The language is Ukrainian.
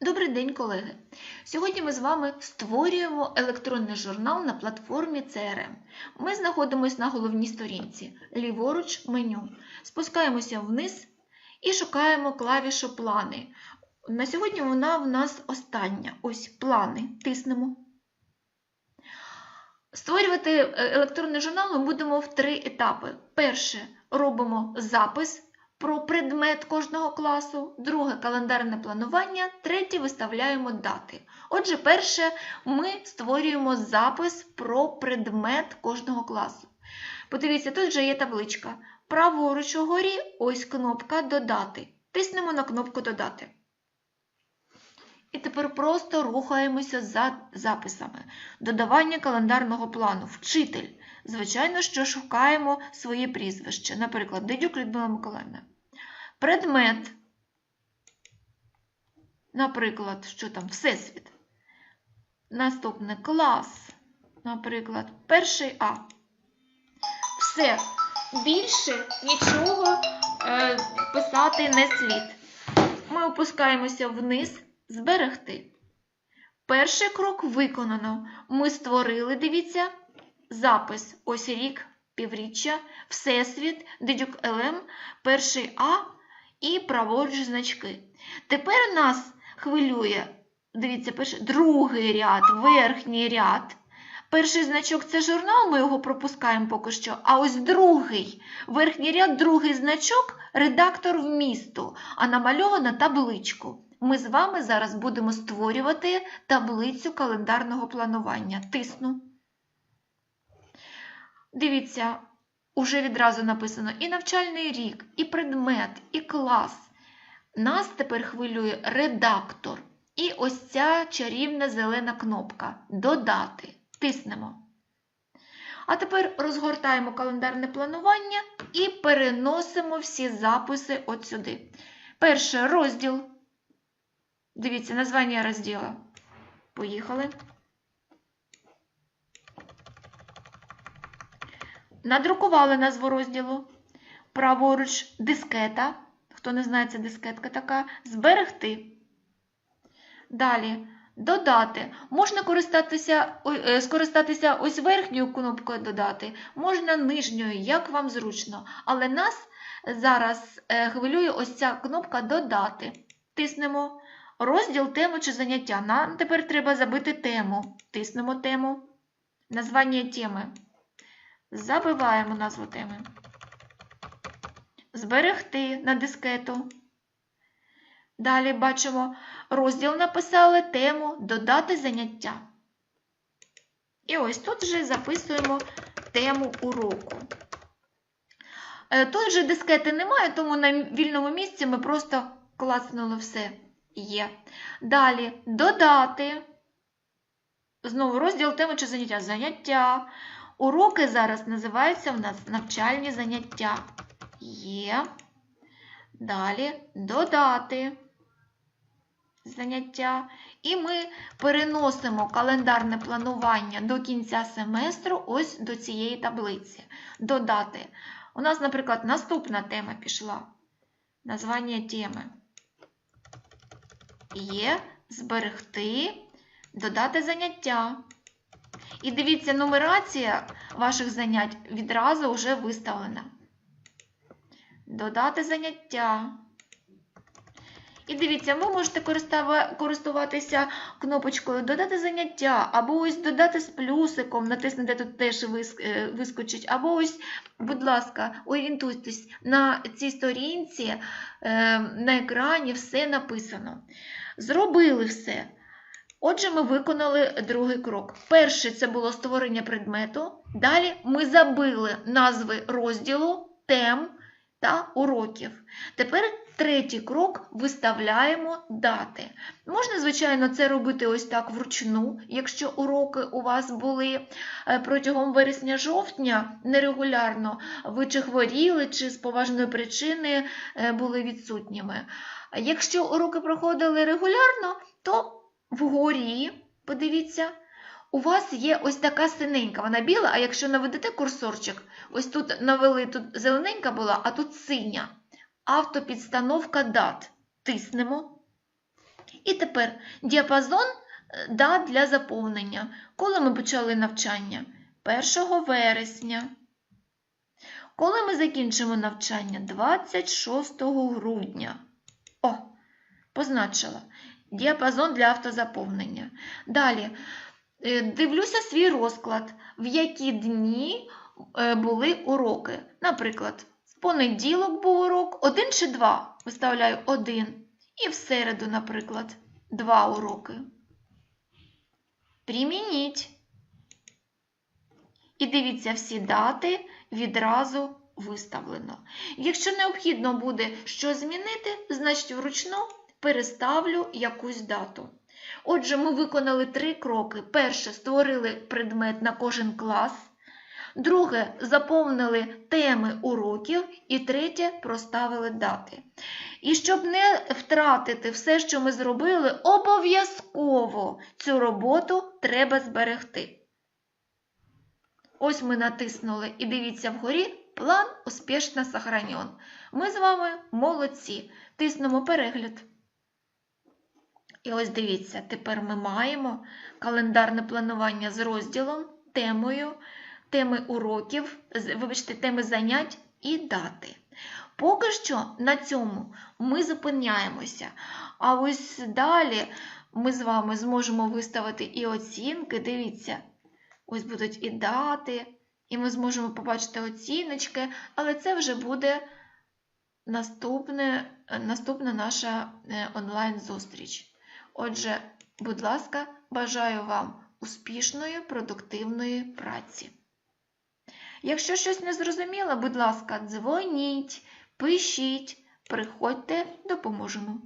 Добрий день, колеги! Сьогодні ми з вами створюємо електронний журнал на платформі CRM. Ми знаходимося на головній сторінці, ліворуч меню. Спускаємося вниз і шукаємо клавішу плани. На сьогодні вона в нас остання. Ось плани. Тиснемо. Створювати е, електронний журнал ми будемо в три етапи. Перше робимо запис про предмет кожного класу, друге календарне планування, третє виставляємо дати. Отже, перше ми створюємо запис про предмет кожного класу. Подивіться, тут вже є табличка. Праворуч угорі ось кнопка Додати. Тиснемо на кнопку Додати. І тепер просто рухаємося за записами. Додавання календарного плану. Вчитель. Звичайно, що шукаємо своє прізвище. Наприклад, Дедюк Людмила Миколаївна. Предмет. Наприклад, що там? Всесвіт. Наступне клас. Наприклад, перший А. Все. Більше нічого е, писати не слід. Ми опускаємося вниз. Зберегти. Перший крок виконано. Ми створили, дивіться, запис. Ось рік, півріччя, Всесвіт, Дедюк ЛМ, перший А і праворуч значки. Тепер нас хвилює, дивіться, перший, другий ряд, верхній ряд. Перший значок це журнал, ми його пропускаємо поки що. А ось другий, верхній ряд, другий значок редактор вмісту, а намальована табличку. Ми з вами зараз будемо створювати таблицю календарного планування. Тисну. Дивіться, уже відразу написано і навчальний рік, і предмет, і клас. Нас тепер хвилює редактор. І ось ця чарівна зелена кнопка Додати. Тиснемо. А тепер розгортаємо календарне планування і переносимо всі записи от сюди. Перше розділ. Дивіться, названня розділу. Поїхали. Надрукували назву розділу. Праворуч дискета. Хто не знає, це дискетка така. Зберегти. Далі. Додати. Можна користатися, е, скористатися ось верхньою кнопкою Додати, можна нижньою, як вам зручно. Але нас зараз е, хвилює ось ця кнопка Додати. Тиснемо. Розділ теми чи заняття. Нам тепер треба забити тему. Тиснемо тему. Названня теми. Забиваємо назву теми. Зберегти на дискету. Далі бачимо, розділ написали тему Додати заняття. І ось тут вже записуємо тему уроку. Е, тут же дискети немає, тому на вільному місці ми просто клацнули все є. Далі додати. Знову розділ теми чи заняття. Заняття. Уроки зараз називаються в нас навчальні заняття. Є. Далі додати заняття. І ми переносимо календарне планування до кінця семестру ось до цієї таблиці. Додати. У нас, наприклад, наступна тема пішла. Названня теми. Є зберегти, додати заняття. І дивіться, нумерація ваших занять відразу вже виставлена. Додати заняття. І дивіться, ви можете користуватися кнопочкою Додати заняття, або ось додати з плюсиком, натиснути тут теж е, вискочить, або ось, будь ласка, орієнтуйтесь, на цій сторінці е, на екрані все написано. Зробили все. Отже, ми виконали другий крок. Перший це було створення предмету. Далі ми забили назви розділу, тем та уроків. Тепер третій крок виставляємо дати. Можна, звичайно, це робити ось так вручну, якщо уроки у вас були е, протягом вересня-жовтня нерегулярно, ви чи хворіли, чи з поважної причини е, були відсутніми. Якщо уроки проходили регулярно, то вгорі, подивіться, у вас є ось така синенька, вона біла, а якщо наведете курсорчик, ось тут навели, тут зелененька була, а тут синя. Автопідстановка дат. Тиснемо. І тепер діапазон е, дат для заповнення. Коли ми почали навчання? 1 вересня. Коли ми закінчимо навчання? 26 грудня. О, позначила. Діапазон для автозаповнення. Далі. Е, Дивлюся свій розклад, в які дні е, були уроки. Наприклад, в понеділок був урок, один чи два. Виставляю один. І в середу, наприклад, два уроки. Примініть. І дивіться, всі дати відразу виставлено. Якщо необхідно буде щось змінити, значить вручну переставлю якусь дату. Отже, ми виконали три кроки. Перше, створили предмет на кожен клас. Друге, заповнили теми уроків. І третє, проставили дати. І щоб не втратити все, що ми зробили, обов'язково цю роботу треба зберегти. Ось ми натиснули і дивіться вгорі, план успішно сохранен. Ми з вами молодці. Тиснемо перегляд. І ось дивіться, тепер ми маємо календарне планування з розділом, темою, теми уроків, вибачте, теми занять і дати. Поки що на цьому ми зупиняємося. А ось далі ми з вами зможемо виставити і оцінки. Дивіться, ось будуть і дати, і ми зможемо побачити оціночки, але це вже буде наступне, наступна наша е, онлайн-зустріч. Отже, будь ласка, бажаю вам успішної, продуктивної праці. Якщо щось не зрозуміло, будь ласка, дзвоніть, пишіть, приходьте, допоможемо.